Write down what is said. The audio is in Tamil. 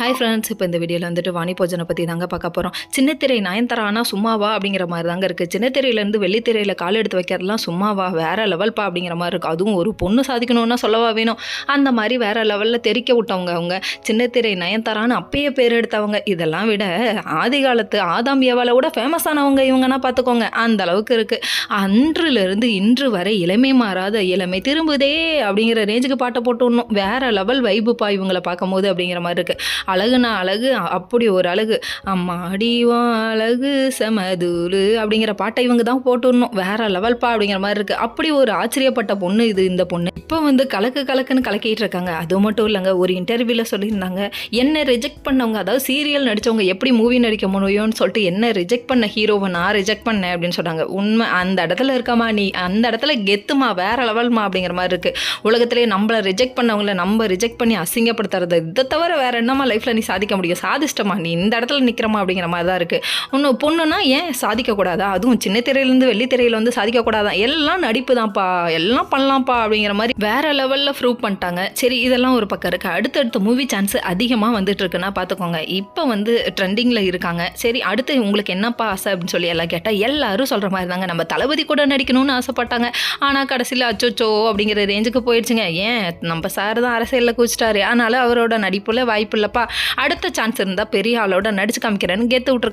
ஹாய் ஃப்ரெண்ட்ஸ் இப்போ இந்த வீடியோவில் வந்துட்டு வாணி போஜனை பற்றி தாங்க பார்க்க போகிறோம் சின்னத்திரை நயன்தாரானா சும்மாவா அப்படிங்கிற மாதிரி தாங்க இருக்குது சின்னத்திரையிலேருந்து வெள்ளித்திரையில் கால் எடுத்து வைக்கிறதுலாம் சும்மாவா வேறு லெவல்ப்பா அப்படிங்கிற மாதிரி இருக்குது அதுவும் ஒரு பொண்ணு சாதிக்கணும்னா சொல்லவா வேணும்? அந்த மாதிரி வேறு லெவலில் தெரிக்க விட்டவங்க அவங்க. சின்னத்திரை நயன்தாரான்னு அப்பயே பேர் எடுத்தவங்க. இதெல்லாம் விட ஆதி காலத்து ஆதாம் ஏவால கூட ஃபேமஸ் ஆனவங்க இவங்கன்னா பார்த்துக்கோங்க. அந்த அளவுக்கு இருக்குது அன்றிலிருந்து இன்று வரை இளமை மாறாத இளமை திரும்புதே அப்படிங்கிற ரேஞ்சுக்கு பாட்டை போட்டு விடணும். வேறு லெவல் வைப்புப்பா இவங்களை பார்க்கும்போது அப்படிங்கிற மாதிரி இருக்குது அழகுனா அழகு அப்படி ஒரு அழகு. அம்மாடிவா அழகு செமதுரு அப்படிங்கிற பாட்டை இவங்க தான் போட்டு விடணும் வேற லெவல்ப்பா அப்படிங்கிற மாதிரி இருக்குது அப்படி ஒரு ஆச்சரியப்பட்ட பொண்ணு இது இந்த பொண்ணு. இப்போ வந்து கலக்கு கலக்குன்னு கலக்கிட்டு இருக்காங்க. அது மட்டும் இல்லைங்க. ஒரு இன்டர்வியூவில் சொல்லியிருந்தாங்க. என்ன ரிஜெக்ட் பண்ணவங்க அதாவது சீரியல் நடித்தவங்க எப்படி மூவி நடிக்க முடியும்னு சொல்லிட்டு என்ன ரிஜெக்ட் பண்ண ஹீரோவை நான் ரிஜெக்ட் பண்ணேன் அப்படின்னு சொன்னாங்க. உண்மை அந்த இடத்துல இருக்கமா நீ? அந்த இடத்துல கெத்துமா? வேற லெவல்மா? அப்படிங்கிற மாதிரி இருக்கு. உலகத்திலே நம்மளை ரிஜெக்ட் பண்ணவங்கள நம்ம ரிஜெக்ட் பண்ணி அசிங்கப்படுத்துறது. இதை தவிர வேற என்னமா லைஃப் லைஃப்பில் நீ சாதிக்க முடியும். சாதிச்சிட்டமா நீ இந்த இடத்துல நிற்கிறமா அப்படிங்கிற மாதிரி தான் இருக்குது ஒன்று பொண்ணுனா ஏன் சாதிக்கக்கூடாதா அதுவும் சின்ன திரையிலேருந்து வெள்ளி திரையில் வந்து சாதிக்கக்கூடாதா எல்லாம் நடிப்பு தான்ப்பா எல்லாம் பண்ணலாம்ப்பா அப்படிங்கிற மாதிரி வேறு லெவலில் ப்ரூவ் பண்ணிட்டாங்க. சரி இதெல்லாம் ஒரு பக்கம் இருக்குது அடுத்தடுத்த மூவி சான்ஸ் அதிகமாக வந்துட்டு இருக்குன்னா பார்த்துக்கோங்க இப்போ வந்து ட்ரெண்டிங்கில் இருக்காங்க. சரி அடுத்து உங்களுக்கு என்னப்பா ஆசை அப்படின்னு சொல்லி எல்லாம் கேட்டால் எல்லாரும் சொல்கிற மாதிரி தாங்க நம்ம தளபதி கூட நடிக்கணும்னு ஆசைப்பட்டாங்க. ஆனால் கடைசியில் அச்சோச்சோ அப்படிங்கிற ரேஞ்சுக்கு போயிடுச்சுங்க. ஏன்? நம்ம சார் தான் அரசியலில் குச்சிட்டாரு அதனால் அவரோட நடிப்பில் வாய்ப்பு இல்லைப்பா. அடுத்த சான்ஸ் இருந்தால் பெரிய ஆளோட நடிச்சு காமிக்கிறேன்னு கெத்து விட்ருக்காங்க